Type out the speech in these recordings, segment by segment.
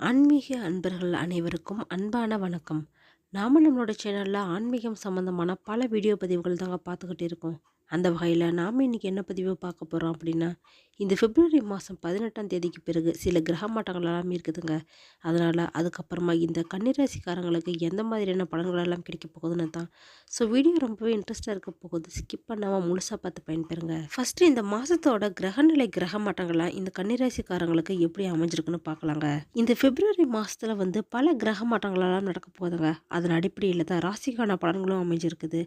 ஆன்மீக அன்பர்கள் அனைவருக்கும் அன்பான வணக்கம். நாம் நம்மளோட சேனலில் ஆன்மீகம் சம்மந்தமான பல வீடியோ பதிவுகள் தாங்க பார்த்துக்கிட்டு இருக்கோம். அந்த வகையில் நாம் இன்றைக்கி என்ன பதிவு பார்க்க போகிறோம் அப்படின்னா இந்த பிப்ரவரி மாதம் பதினெட்டாம் தேதிக்கு பிறகு சில கிரக மாற்றங்கள் எல்லாம் இருக்குதுங்க. அதனால் அதுக்கப்புறமா இந்த கன்னிராசிக்காரங்களுக்கு எந்த மாதிரியான பலன்கள் எல்லாம் கிடைக்க போகுதுன்னு தான். ஸோ வீடியோ ரொம்பவே இன்ட்ரெஸ்ட்டாக இருக்க போகுது. ஸ்கிப் பண்ணாமல் முழுசாக பார்த்து பயன்பெறுங்க. ஃபஸ்ட்டு இந்த மாதத்தோட கிரகநிலை கிரக மாற்றங்கள்லாம் இந்த கன்னிராசிக்காரங்களுக்கு எப்படி அமைஞ்சிருக்குன்னு பார்க்கலாங்க. இந்த பிப்ரவரி மாதத்தில் வந்து பல கிரக மாற்றங்களெல்லாம் நடக்க போகுதுங்க. அதன் அடிப்படையில் தான் ராசிக்கான பலன்களும் அமைஞ்சிருக்குது.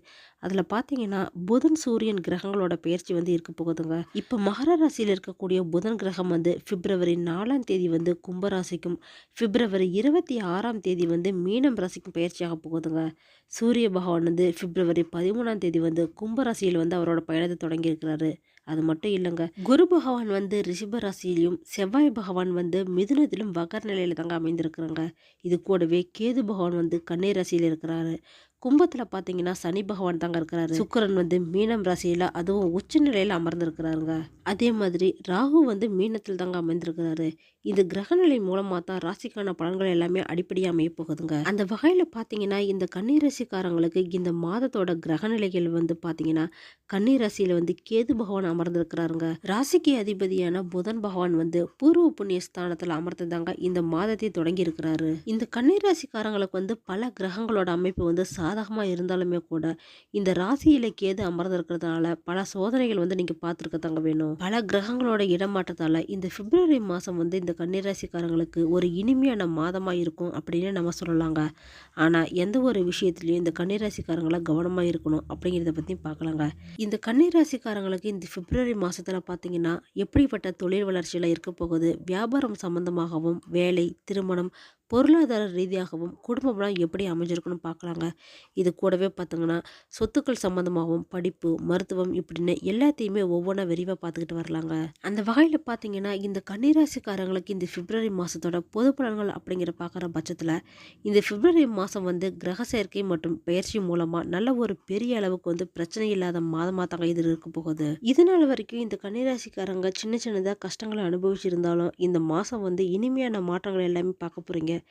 அதில் பார்த்தீங்கன்னா புதன் சூரியன் கிரகங்களோட பயிற்சி வந்து இருக்க போகுதுங்க. இப்போ மகர ராசியில் இருக்கக்கூடிய புதன் கிரகம் வந்து பிப்ரவரி நாலாம் தேதி வந்து கும்பராசிக்கும். பிப்ரவரி இருபத்தி ஆறாம் தேதி வந்து மீனம் ராசிக்கும் பயிற்சியாக போகுதுங்க. சூரிய பகவான் வந்து பிப்ரவரி பதிமூணாம் தேதி வந்து கும்பராசியில் வந்து அவரோட பயணத்தை தொடங்கியிருக்கிறாரு. அது மட்டும் இல்லைங்க. குரு பகவான் வந்து ரிஷப ராசியிலையும் செவ்வாய் பகவான் வந்து மிதுனத்திலும் வகர் நிலையில் தாங்க அமைந்திருக்கிறாங்க. இது கூடவே கேது பகவான் வந்து கண்ணீர் ராசியில் இருக்கிறாரு. கும்பத்தில் பார்த்தீங்கன்னா சனி பகவான் தாங்க இருக்கிறாரு. சுக்கரன் வந்து மீனம் ராசியில் அதுவும் உச்ச நிலையில் அமர்ந்திருக்கிறாருங்க. அதே மாதிரி ராகு வந்து மீனத்தில் தாங்க அமைந்திருக்கிறாரு இந்த கிரகநிலை மூலமாக தான் ராசிக்கான பலன்கள் எல்லாமே அடிப்படையாக அமைய போகுதுங்க. அந்த வகையில் பார்த்தீங்கன்னா இந்த கன்னிராசிக்காரங்களுக்கு இந்த மாதத்தோட கிரகநிலைகள் வந்து பார்த்தீங்கன்னா கன்னிராசியில் வந்து கேது பகவான் அமர்ந்திருக்கிறாருங்க. ராசிக்கு அதிபதியான புதன் பகவான் வந்து பூர்வ புண்ணிய ஸ்தானத்தில் அமர்ந்ததாங்க இந்த மாதத்தை தொடங்கி இருக்கிறாரு. இந்த கன்னிராசிக்காரங்களுக்கு வந்து பல கிரகங்களோட அமைப்பு வந்து சாதகமாக இருந்தாலுமே கூட இந்த ராசியில் கேது அமர்ந்திருக்கிறதுனால பல சோதனைகள் வந்து நீங்கள் பார்த்துருக்க தாங்க வேணும். பல கிரகங்களோட இடமாற்றத்தால் இந்த பிப்ரவரி மாதம் வந்து இந்த கன்னிராசிக்காரங்களுக்கு ஒரு இனிமையான மாதமாக இருக்கும் அப்படின்னு நம்ம சொல்லலாங்க. ஆனால் எந்த ஒரு விஷயத்துலையும் இந்த கன்னிராசிக்காரங்கள கவனமாக இருக்கணும் அப்படிங்கிறத பற்றி பார்க்கலாங்க. இந்த கன்னிராசிக்காரங்களுக்கு இந்த பிப்ரவரி மாதத்தில் பார்த்தீங்கன்னா எப்படிப்பட்ட தொழில் வளர்ச்சியில் இருக்க போகுது வியாபாரம் சம்பந்தமாகவும் வேலை திருமணம் பொருளாதார ரீதியாகவும் குடும்பம்லாம் எப்படி அமைஞ்சிருக்குன்னு பார்க்கலாங்க. இது கூடவே பார்த்தீங்கன்னா சொத்துக்கள் சம்மந்தமாகவும் படிப்பு மருத்துவம் இப்படின்னு எல்லாத்தையுமே ஒவ்வொன்றா விரிவாக பார்த்துக்கிட்டு வரலாங்க. அந்த வகையில் பார்த்தீங்கன்னா இந்த கன்னிராசிக்காரங்களுக்கு இந்த பிப்ரவரி மாதத்தோட பொது பலன்கள் அப்படிங்கிற பார்க்குற பட்சத்தில் இந்த பிப்ரவரி மாதம் வந்து கிரக சேர்க்கை மற்றும் பயிற்சி மூலமாக நல்ல ஒரு பெரிய அளவுக்கு வந்து பிரச்சனை இல்லாத மாதமாக தாங்க இது இருக்க போகுது. இதனால் வரைக்கும் இந்த கன்னிராசிக்காரங்க சின்ன சின்னதாக கஷ்டங்களை அனுபவிச்சிருந்தாலும் இந்த மாதம் வந்து இனிமையான மாற்றங்கள் எல்லாமே பார்க்க போகிறீங்க it.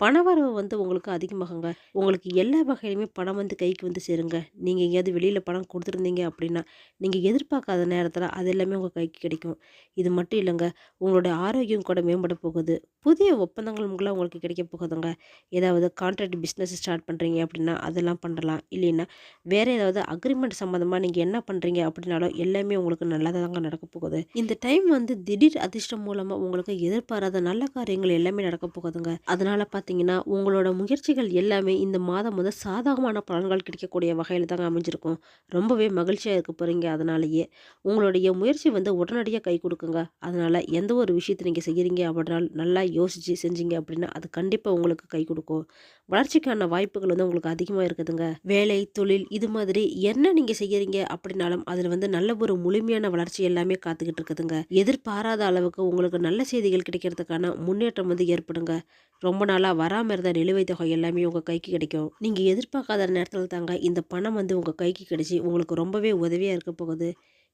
பணவரவு வந்து உங்களுக்கு அதிகமாகுங்க. உங்களுக்கு எல்லா வகையிலுமே பணம் வந்து கைக்கு வந்து சேருங்க. நீங்கள் எங்கேயாவது வெளியில் பணம் கொடுத்துருந்தீங்க அப்படின்னா நீங்கள் எதிர்பார்க்காத நேரத்தில் அது எல்லாமே உங்கள் கைக்கு கிடைக்கும். இது மட்டும் இல்லைங்க உங்களுடைய ஆரோக்கியம் கூட மேம்பட போகுது. புதிய ஒப்பந்தங்கள் மூலம் உங்களுக்கு கிடைக்க போகுதுங்க. ஏதாவது கான்ட்ராக்ட் பிஸ்னஸ் ஸ்டார்ட் பண்ணுறீங்க அப்படின்னா அதெல்லாம் பண்ணலாம். இல்லைன்னா வேறு ஏதாவது அக்ரிமெண்ட் சம்மந்தமாக நீங்கள் என்ன பண்ணுறீங்க அப்படின்னாலும் எல்லாமே உங்களுக்கு நல்லதாக தாங்க நடக்க போகுது. இந்த டைம் வந்து திடீர் அதிர்ஷ்டம் மூலமாக உங்களுக்கு எதிர்பாராத நல்ல காரியங்கள் எல்லாமே நடக்க போகுதுங்க. அதனால் பார்த்து பார்த்தீங்கன்னா உங்களோட முயற்சிகள் எல்லாமே இந்த மாதம் வந்து சாதகமான பலன்கள் கிடைக்கக்கூடிய வகையில் தாங்க அமைஞ்சிருக்கும். ரொம்பவே மகிழ்ச்சியாக இருக்க போகிறீங்க அதனாலேயே. உங்களுடைய முயற்சி வந்து உடனடியாக கை கொடுக்குங்க. அதனால் எந்த ஒரு விஷயத்தை நீங்கள் செய்கிறீங்க அப்படின்னா நல்லா யோசித்து செஞ்சீங்க அப்படின்னா அது கண்டிப்பாக உங்களுக்கு கை கொடுக்கும். வளர்ச்சிக்கான வாய்ப்புகள் வந்து உங்களுக்கு அதிகமாக இருக்குதுங்க. வேலை தொழில் இது மாதிரி என்ன நீங்கள் செய்கிறீங்க அப்படின்னாலும் அதில் வந்து நல்ல ஒரு முழுமையான வளர்ச்சி எல்லாமே காத்துக்கிட்டு இருக்குதுங்க. எதிர்பாராத அளவுக்கு உங்களுக்கு நல்ல செய்திகள் கிடைக்கிறதுக்கான முன்னேற்றம் வந்து ஏற்படுங்க. ரொம்ப நாளாக வராமல் இருந்த நிலுவைத் தொகை எல்லாமே உங்கள் கைக்கு கிடைக்கும். நீங்கள் எதிர்பார்க்காத நேரத்தில் தாங்க இந்த பணம் வந்து உங்கள் கைக்கு கிடைச்சி உங்களுக்கு ரொம்பவே உதவியாக இருக்க போகுது.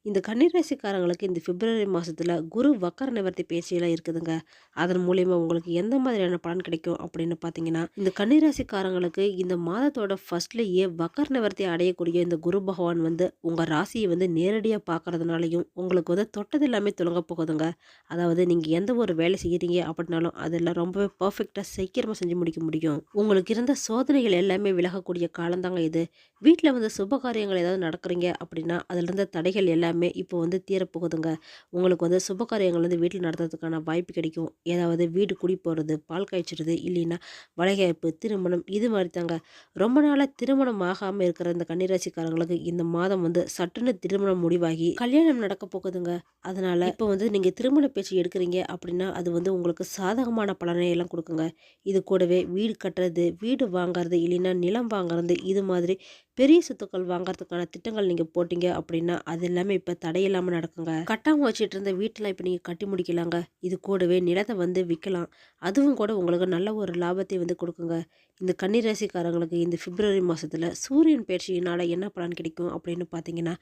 இந்த கன்னிராசிக்காரங்களுக்கு இந்த பிப்ரவரி மாதத்தில் குரு வக்கர நிவர்த்தி பேச்சியெல்லாம் இருக்குதுங்க. அதன் மூலயமா உங்களுக்கு எந்த மாதிரியான பலன் கிடைக்கும் அப்படின்னு பார்த்தீங்கன்னா இந்த கன்னிராசிக்காரங்களுக்கு இந்த மாதத்தோட ஃபர்ஸ்ட்லேயே வக்கர நிவர்த்தி அடையக்கூடிய இந்த குரு பகவான் வந்து உங்கள் ராசியை வந்து நேரடியாக பார்க்கறதுனாலையும் உங்களுக்கு வந்து தொட்டது எல்லாமே துலங்க போகுதுங்க. அதாவது நீங்கள் எந்த ஒரு வேலை செய்கிறீங்க அப்படின்னாலும் அதெல்லாம் ரொம்பவே பர்ஃபெக்டாக சீக்கிரமாக செஞ்சு முடிக்க முடியும். உங்களுக்கு இருந்த சோதனைகள் எல்லாமே விலகக்கூடிய காலந்தாங்க இது. வீட்டில் வந்து சுப காரியங்கள் ஏதாவது நடக்கிறீங்க அப்படின்னா அதில் இருந்த தடைகள் எல்லாமே எல்லாமே இப்போ வந்து தீரப்போகுதுங்க. உங்களுக்கு வந்து சுப காரியங்கள் வந்து வீட்டில் நடத்துறதுக்கான வாய்ப்பு கிடைக்கும். ஏதாவது வீடு குடி போகிறது பால் காய்ச்சிறது இல்லைன்னா வளைகாய்ப்பு திருமணம் இது மாதிரி தாங்க. ரொம்ப நாளாக திருமணம் ஆகாமல் இருக்கிற இந்த கன்னிராசிக்காரங்களுக்கு இந்த மாதம் வந்து சட்டுன்னு திருமணம் முடிவாகி கல்யாணம் நடக்க போகுதுங்க. அதனால் இப்போ வந்து நீங்கள் திருமண பேச்சு எடுக்கிறீங்க அப்படின்னா அது வந்து உங்களுக்கு சாதகமான பலனை எல்லாம் கொடுக்குங்க. இது கூடவே வீடு கட்டுறது வீடு வாங்குறது இல்லைன்னா நிலம் வாங்குறது இது மாதிரி பெரிய சொத்துக்கள் வாங்குறதுக்கான திட்டங்கள் நீங்கள் போட்டீங்க அப்படின்னா அது எல்லாமே இப்போ தடையில்லாமல் நடக்குங்க. கட்டாமல் வச்சுட்டு இருந்த வீட்டில் இப்போ நீங்கள் கட்டி முடிக்கலாங்க. இது கூடவே நிலத்தை வந்து விற்கலாம் அதுவும் கூட உங்களுக்கு நல்ல ஒரு லாபத்தை வந்து கொடுக்குங்க. இந்த கன்னிராசிக்காரங்களுக்கு இந்த பிப்ரவரி மாதத்தில் சூரியன் பயிற்சியினால் என்ன பலன் கிடைக்கும் அப்படின்னு பார்த்தீங்கன்னா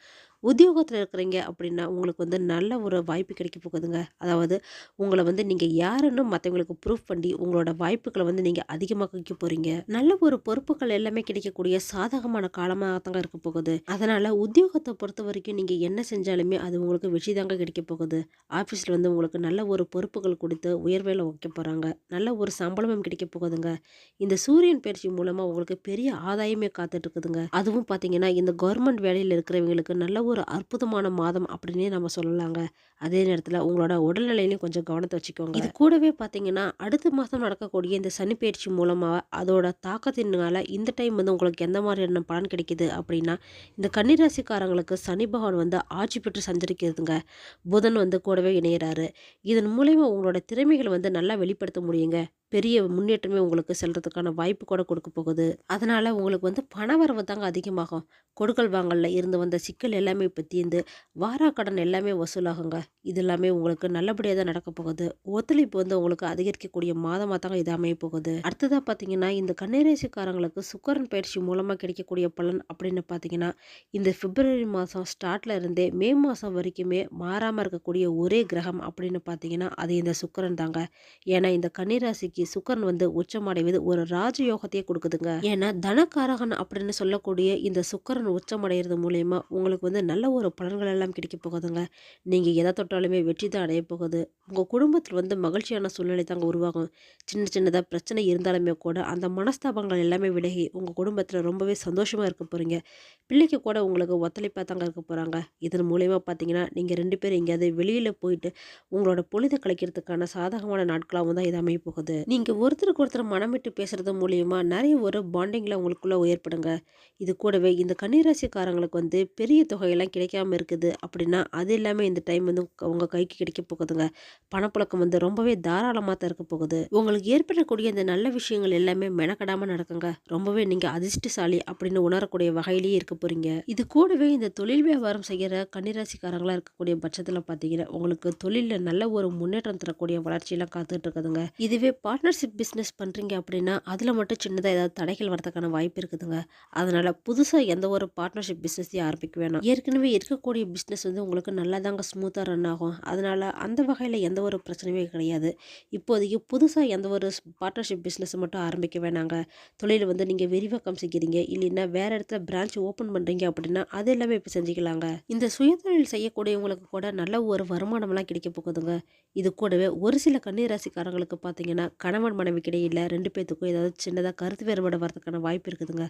உத்தியோகத்தில் இருக்கிறீங்க அப்படின்னா உங்களுக்கு வந்து நல்ல ஒரு வாய்ப்பு கிடைக்க போகுதுங்க. அதாவது உங்களை வந்து நீங்கள் யாருன்னு மற்றவங்களுக்கு ப்ரூஃப் பண்ணி உங்களோட வாய்ப்புகளை வந்து நீங்கள் அதிகமாக்க போகிறீங்க நல்ல ஒரு பொறுப்புகள் எல்லாமே கிடைக்கக்கூடிய சாதகமான காலமாக தாங்க இருக்க போகுது. அதனால் உத்தியோகத்தை பொறுத்த வரைக்கும் நீங்கள் என்ன செஞ்சாலுமே அது உங்களுக்கு வெற்றி தாங்க கிடைக்க போகுது. ஆஃபீஸில் வந்து உங்களுக்கு நல்ல ஒரு பொறுப்புகள் கொடுத்து உயர்வேல வைக்க போகிறாங்க நல்ல ஒரு சம்பளமும் கிடைக்க போகுதுங்க. இந்த சூரியன் பயிற்சி மூலமாக உங்களுக்கு பெரிய ஆதாயமே காத்துட்டு இருக்குதுங்க. அதுவும் பார்த்தீங்கன்னா இந்த கவர்மெண்ட் வேலையில் இருக்கிறவங்களுக்கு நல்ல ஒரு ஒரு அற்புதமான மாதம் அப்படின்னே நம்ம சொல்லலாங்க. அதே நேரத்தில் உங்களோட உடல்நிலையிலையும் கொஞ்சம் கவனத்தை வச்சுக்கோங்க. இது கூடவே பார்த்தீங்கன்னா அடுத்த மாதம் நடக்கக்கூடிய இந்த சனி பயிற்சி மூலமாக அதோட தாக்கத்தினால இந்த டைம் வந்து உங்களுக்கு எந்த மாதிரியான பலன் கிடைக்குது அப்படின்னா இந்த கன்னிராசிக்காரங்களுக்கு சனி பகவான் வந்து ஆட்சி பெற்று சஞ்சரிக்கிறதுங்க. புதன் வந்து கூடவே இணையிறாரு. இதன் மூலயமா உங்களோட திறமைகளை வந்து நல்லா வெளிப்படுத்த முடியுங்க. பெரிய முன்னேற்றமே உங்களுக்கு செல்கிறதுக்கான வாய்ப்பு கூட கொடுக்க போகுது. அதனால் உங்களுக்கு வந்து பண வரவு தாங்க அதிகமாகும். கொடுக்கல் வாங்கலில் இருந்து வந்த சிக்கல் எல்லாமே இப்போ தீர்ந்து வாராக்கடன் எல்லாமே வசூலாகுங்க. இது எல்லாமே உங்களுக்கு நல்லபடியாக தான் நடக்க போகுது. ஒத்துழைப்பு வந்து உங்களுக்கு அதிகரிக்கக்கூடிய மாதமாக தாங்க இது அமைய போகுது. அடுத்ததாக பார்த்தீங்கன்னா இந்த கன்னிராசிக்காரங்களுக்கு சுக்கரன் பயிற்சி மூலமாக கிடைக்கக்கூடிய பலன் அப்படின்னு பார்த்தீங்கன்னா இந்த பிப்ரவரி மாதம் ஸ்டார்ட்ல இருந்தே மே மாதம் வரைக்குமே மாறாமல் இருக்கக்கூடிய ஒரே கிரகம் அப்படின்னு பார்த்தீங்கன்னா அது இந்த சுக்கரன் தாங்க. ஏன்னா இந்த கன்னிராசிக்கு சுக்கரன் வந்து உச்சமடைவது ஒரு ராஜயோகத்தையே கொடுக்குதுங்க. ஏன்னா தனக்காரகன் அப்படின்னு சொல்லக்கூடிய இந்த சுக்கரன் உச்சமடைகிறது மூலயமா உங்களுக்கு வந்து நல்ல ஒரு பலன்கள் எல்லாம் கிடைக்க போகுதுங்க. நீங்கள் எதை தொட்டாலுமே வெற்றி தான் அடைய போகுது. உங்கள் குடும்பத்தில் வந்து மகிழ்ச்சியான சூழ்நிலை தாங்க உருவாகும். சின்ன சின்னதாக பிரச்சனை இருந்தாலுமே கூட அந்த மனஸ்தாபங்கள் எல்லாமே விலகி உங்கள் குடும்பத்தில் ரொம்பவே சந்தோஷமாக இருக்க போகிறீங்க பிள்ளைக்கு கூட உங்களுக்கு ஒத்துழைப்பாக தாங்க இருக்க போகிறாங்க இதன் மூலயமா பார்த்தீங்கன்னா நீங்கள் ரெண்டு பேரும் எங்கேயாவது வெளியில் போயிட்டு உங்களோட பொழுதை கழிக்கிறதுக்கான சாதகமான நாட்களாகவும் தான் இது அமைய போகுது. நீங்கள் ஒருத்தருக்கு ஒருத்தர் மனம் விட்டு பேசுறது மூலிமா நிறைய ஒரு பாண்டிங்கில் உங்களுக்குள்ளே ஏற்படுங்க. இது கூடவே இந்த கன்னிராசிக்காரங்களுக்கு வந்து பெரிய தொகையெல்லாம் கிடைக்காம இருக்குது அப்படின்னா அது எல்லாமே இந்த டைம் வந்து உங்கள் கைக்கு கிடைக்க போகுதுங்க. பணப்புழக்கம் வந்து ரொம்பவே தாராளமாக தான் இருக்க போகுது. உங்களுக்கு ஏற்படக்கூடிய இந்த நல்ல விஷயங்கள் எல்லாமே மெனக்கடாமல் நடக்குங்க. ரொம்பவே நீங்கள் அதிர்ஷ்டசாலி அப்படின்னு உணரக்கூடிய வகையிலேயே இருக்க போகிறீங்க இது கூடவே இந்த தொழில் வியாபாரம் செய்கிற கன்னிராசிக்காரங்களாக இருக்கக்கூடிய பட்சத்தில் பார்த்தீங்கன்னா உங்களுக்கு தொழிலில் நல்ல ஒரு முன்னேற்றம் தரக்கூடிய வளர்ச்சியெல்லாம் காத்துட்டு இருக்குதுங்க. இதுவே பார்ட்னர்ஷிப் பிஸ்னஸ் பண்ணுறீங்க அப்படின்னா அதில் மட்டும் சின்னதாக ஏதாவது தடைகள் வரதுக்கான வாய்ப்பு இருக்குதுங்க. அதனால் புதுசாக எந்த ஒரு பார்ட்னர்ஷிப் பிஸ்னஸையும் ஆரம்பிக்க வேணாம். ஏற்கனவே இருக்கக்கூடிய பிஸ்னஸ் வந்து உங்களுக்கு நல்லா தாங்க ஸ்மூத்தாக ரன் ஆகும். அதனால் அந்த வகையில் எந்த ஒரு பிரச்சனையுமே கிடையாது. இப்போதைக்கு புதுசாக எந்த ஒரு பார்ட்னர்ஷிப் பிஸ்னஸை மட்டும் ஆரம்பிக்க வேணாங்க. தொழில் வந்து நீங்கள் விரிவாக்கம் செய்கிறீங்க இல்லைன்னா வேறு இடத்துல பிரான்ச் ஓப்பன் பண்ணுறீங்க அப்படின்னா அது எல்லாமே இப்போ செஞ்சுக்கலாங்க. இந்த சுயதொழில் செய்யக்கூடியவங்களுக்கு கூட நல்ல ஒரு வருமானம்லாம் கிடைக்க போகுதுங்க. இது கூடவே ஒரு சில கன்னிராசிக்காரங்களுக்கு பார்த்தீங்கன்னா கணவன் மனைவிக்கு இடையில் ரெண்டு பேர்த்துக்கும் ஏதாவது சின்னதாக கருத்து வேறுபாடு வரதுக்கான வாய்ப்பு இருக்குதுங்க.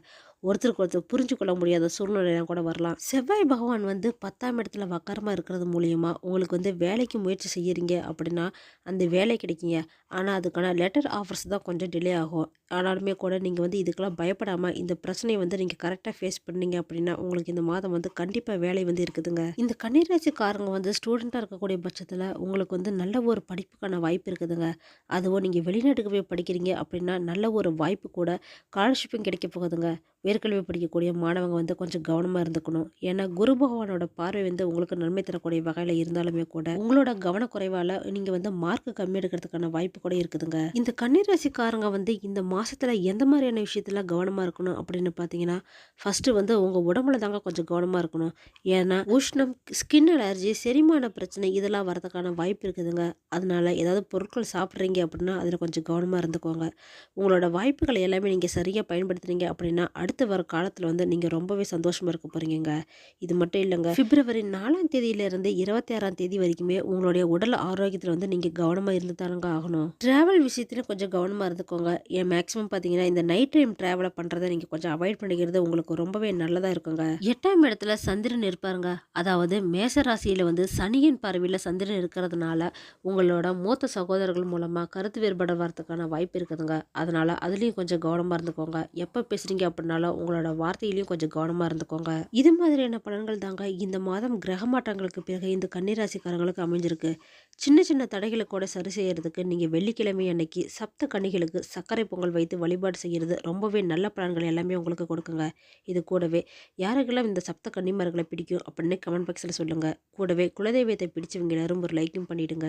ஒருத்தருக்கு ஒருத்தர் புரிஞ்சு கொள்ள முடியாத சூழ்நிலையெல்லாம் கூட வரலாம். செவ்வாய் பகவான் வந்து பத்தாம் இடத்துல வக்கரமாக இருக்கிறது மூலியமா உங்களுக்கு வந்து வேலைக்கு முயற்சி செய்கிறீங்க அப்படின்னா அந்த வேலை கிடைக்குங்க. ஆனால் அதுக்கான லெட்டர் ஆஃபர்ஸ் தான் கொஞ்சம் டிலே ஆகும். ஆனாலுமே கூட நீங்கள் வந்து இதுக்கெல்லாம் பயப்படாமல் இந்த பிரச்சனையை வந்து நீங்கள் கரெக்டாக ஃபேஸ் பண்ணீங்க அப்படின்னா உங்களுக்கு இந்த மாதம் வந்து கண்டிப்பாக வேலை வந்து இருக்குதுங்க. இந்த கன்னிராசிக்காரங்க வந்து ஸ்டூடெண்ட்டாக இருக்கக்கூடிய பட்சத்தில் உங்களுக்கு வந்து நல்ல ஒரு படிப்புக்கான வாய்ப்பு இருக்குதுங்க. அதுவும் நீங்கள் வெளி வெளிநாட்டுக்கு போய் படிக்கிறீங்க அப்படின்னா நல்ல ஒரு வாய்ப்பு கூட ஸ்காலர்ஷிப்பும் கிடைக்க போகுதுங்க. உயர்கல்வி படிக்கக்கூடிய மாணவங்க வந்து கொஞ்சம் கவனமாக இருந்துக்கணும். ஏன்னா குரு பகவானோட பார்வை வந்து உங்களுக்கு நன்மை தரக்கூடிய வகையில் இருந்தாலுமே கூட உங்களோட கவனக்குறைவால் நீங்கள் வந்து மார்க் கம்மி எடுக்கிறதுக்கான வாய்ப்பு கூட இருக்குதுங்க. இந்த கன்னிராசிக்காரங்க வந்து இந்த மாதத்தில் எந்த மாதிரியான விஷயத்தில் கவனமாக இருக்கணும் அப்படின்னு பார்த்தீங்கன்னா ஃபஸ்ட்டு வந்து உங்கள் உடம்புல தாங்க கொஞ்சம் கவனமாக இருக்கணும். ஏன்னா உஷ்ணம் ஸ்கின் அலர்ஜி செரிமான பிரச்சனை இதெல்லாம் வரதுக்கான வாய்ப்பு இருக்குதுங்க. அதனால் ஏதாவது பொருட்கள் சாப்பிட்றீங்க அப்படின்னா அதில் கொஞ்சம் கவனமாக இருந்துக்கோங்க. உங்களோட வாய்ப்புகளை எல்லாமே நீங்கள் சரியாக பயன்படுத்துகிறீங்க அப்படின்னா அடுத்த அடுத்து வர காலத்தில் வந்து நீங்கள் ரொம்பவே சந்தோஷமாக இருக்க போகிறீங்க இது மட்டும் இல்லைங்க. பிப்ரவரி நாலாம் தேதியிலேருந்து இருபத்தி ஆறாம் தேதி வரைக்குமே உங்களுடைய உடல் ஆரோக்கியத்தில் வந்து நீங்கள் கவனமாக இருந்து தானங்க ஆகணும். ட்ராவல் விஷயத்துலையும் கொஞ்சம் கவனமாக இருந்துக்கோங்க. ஏன் மேக்ஸிமம் பார்த்தீங்கன்னா இந்த நைட் டைம் ட்ராவலை பண்ணுறதை நீங்கள் கொஞ்சம் அவாய்ட் பண்ணிக்கிறது உங்களுக்கு ரொம்பவே நல்லதாக இருக்குங்க. எட்டாம் இடத்துல சந்திரன் இருப்பாருங்க. அதாவது மேச ராசியில் வந்து சனியின் பார்வையில் சந்திரன் இருக்கிறதுனால உங்களோட மூத்த சகோதரர்கள் மூலமாக கருத்து வேறுபாடு வரதுக்கான வாய்ப்பு இருக்குதுங்க. அதனால் அதுலேயும் கொஞ்சம் கவனமாக இருந்துக்கோங்க. எப்போ பேசுகிறீங்க அப்படின்னாலும் உங்களோட வார்த்தையிலையும் கொஞ்சம் கவனமாக இருந்துக்கோங்க. இது மாதிரியான பலன்கள் தாங்க இந்த மாதம் கிரக மாற்றங்களுக்கு பிறகு இந்த கன்னிராசிக்காரங்களுக்கு அமைஞ்சிருக்கு. சின்ன சின்ன தடைகளை கூட சரி செய்யறதுக்கு நீங்கள் வெள்ளிக்கிழமை அன்னைக்கு சப்த கன்னிகளுக்கு சர்க்கரை பொங்கல் வைத்து வழிபாடு செய்கிறது ரொம்பவே நல்ல பலன்கள் எல்லாமே உங்களுக்கு கொடுக்குங்க. இது கூடவே யாருக்கெல்லாம் இந்த சப்த கன்னிமார்களை பிடிக்கும் அப்படின்னு கமெண்ட் பாக்ஸில் சொல்லுங்கள் கூடவே குலதெய்வத்தை பிடிச்சவங்க எல்லாரும் ஒரு லைக்கும் பண்ணிவிடுங்க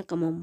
வணக்கமும்